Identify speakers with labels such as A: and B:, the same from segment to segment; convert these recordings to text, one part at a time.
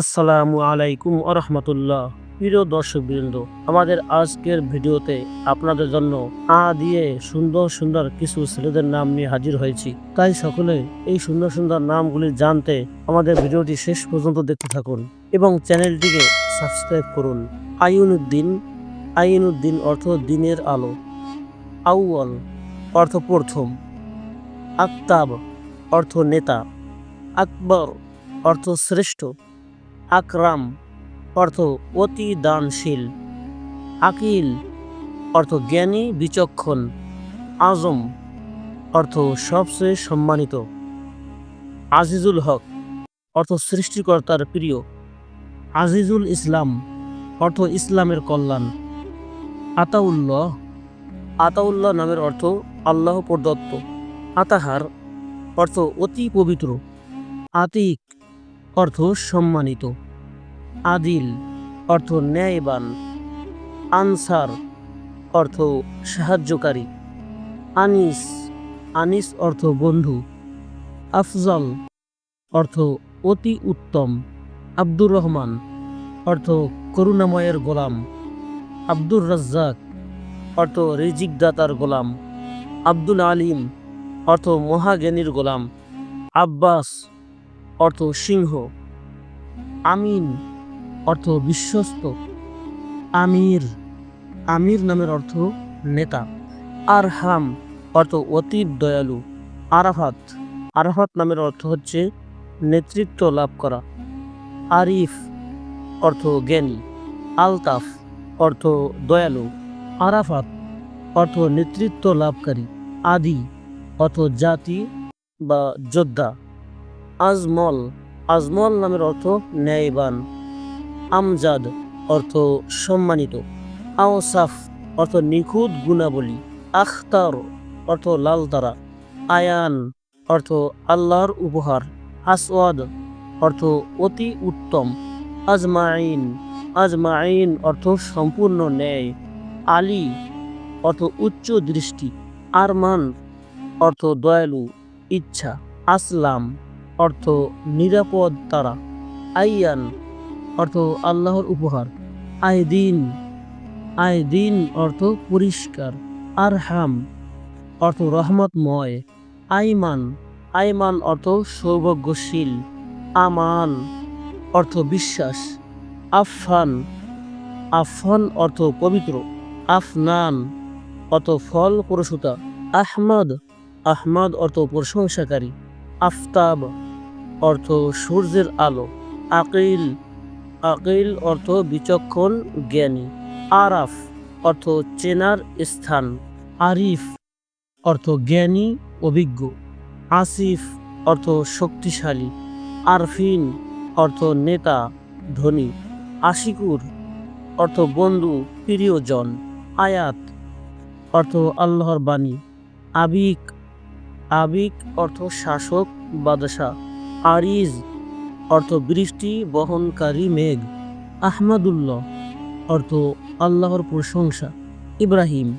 A: আসসালামু আলাইকুম আরহামতুল্লাহ। প্রিয় দর্শকবৃন্দ, আমাদের আজকের ভিডিওতে আপনাদের জন্য আ দিয়ে সুন্দর সুন্দর কিছু ছেলেদের নাম নিয়ে হাজির হয়েছি। তাই সকলে এই সুন্দর সুন্দর নামগুলি জানতে আমাদের ভিডিওটি শেষ পর্যন্ত দেখতে থাকুন এবং চ্যানেলটিকে সাবস্ক্রাইব করুন। আইনুদ্দিন আইনুদ্দিন অর্থ দিনের আলো। আউয়াল অর্থ প্রথম। আক্তাব অর্থ নেতা। আকবর অর্থ শ্রেষ্ঠ। আকরাম অর্থ অতি দানশীল আকিল অর্থ জ্ঞানী, বিচক্ষণ। আজম অর্থ সবচেয়ে সম্মানিত। আজিজুল হক অর্থ সৃষ্টিকর্তার প্রিয়। আজিজুল ইসলাম অর্থ ইসলামের কল্যাণ। আতাউল্লাহ আতাউল্লাহ নামের অর্থ আল্লাহ প্রদত্ত। আতাহার অর্থ অতি পবিত্র। আতিক অর্থ সম্মানিত। আদিল অর্থ ন্যায়বান। আনসার অর্থ সাহায্যকারী। আনিস আনিস অর্থ বন্ধু। আফজল অর্থ অতি উত্তম। আব্দুর রহমান অর্থ করুণাময়ের গোলাম। আব্দুর রাজ্জাক অর্থ রিজিকদাতার গোলাম। আব্দুল আলিম অর্থ মহাজ্ঞানীর গোলাম। আব্বাস অর্থ সিংহ। আমিন অর্থ বিশ্বস্ত। আমির আমির নামের অর্থ নেতা। আরহাম অর্থ অতি দয়ালু। আরাফাত আরাফাত নামের অর্থ হচ্ছে নেতৃত্ব লাভ করা। আরিফ অর্থ জ্ঞানী। আলতাফ অর্থ দয়ালু। আরাফাত অর্থ নেতৃত্ব লাভকারী। আদি অর্থ জাতি বা যোদ্ধা। আজমল। আজমল নামের অর্থ ন্যায়বান। আমজাদ অর্থ সম্মানিত। আওসাফ অর্থ নিখুঁত গুণাবলী। আখতার অর্থ লাল তারা। আয়ান অর্থ আল্লাহর উপহার। আসওয়াদ অর্থ অতি উত্তম। আজমাইন আজমাইন অর্থ সম্পূর্ণ ন্যায়। আলী অর্থ উচ্চ দৃষ্টি। আরমান অর্থ দয়ালু, ইচ্ছা, আসলাম। অর্থ নিরাপদ তারা। আইয়ান অর্থ আল্লাহর উপহার। আয়দিন আয়দিন অর্থ পরিষ্কার। আরহাম অর্থ রহমতময়। আইমান আইমান অর্থ সৌভাগ্যশীল। আমান অর্থ বিশ্বাস। আফান আফান অর্থ পবিত্র। আফনান অর্থ ফল প্রসূতা আহমদ আহমদ অর্থ প্রশংসাকারী। আফতাব অর্থ সূর্যের আলো। আকিল আকিল অর্থ বিচক্ষণ জ্ঞানী। আরাফ অর্থ চেনার স্থান। আরিফ অর্থ জ্ঞানী, অভিজ্ঞ। আসিফ অর্থ শক্তিশালী। আরফিন অর্থ নেতা, ধনী। আশিকুর অর্থ বন্ধু, প্রিয়জন। আয়াত অর্থ আল্লাহর বাণী। আবিক আবিক অর্থ শাসক, বাদশাহ। আরিজ অর্থ বৃষ্টি, বহনকারী মেঘ। আহমাদুল্লাহ, অর্থ আল্লাহর প্রশংসা। ইব্রাহিম,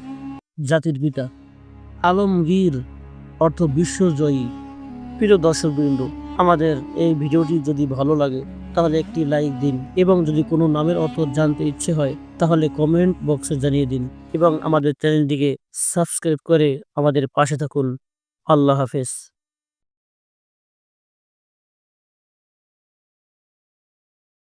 A: জাতির পিতা। আলমগীর, অর্থ বিশ্বজয়ী। প্রিয় দর্শকবৃন্দ, আমাদের এই ভিডিওটি যদি ভালো লাগে, তাহলে একটি লাইক দিন এবং যদি কোনো নামের অর্থ জানতে ইচ্ছে হয়, তাহলে কমেন্ট বক্সে জানিয়ে দিন এবং আমাদের চ্যানেলটিকে সাবস্ক্রাইব করে আমাদের পাশে থাকুন। আল্লাহ হাফেজ।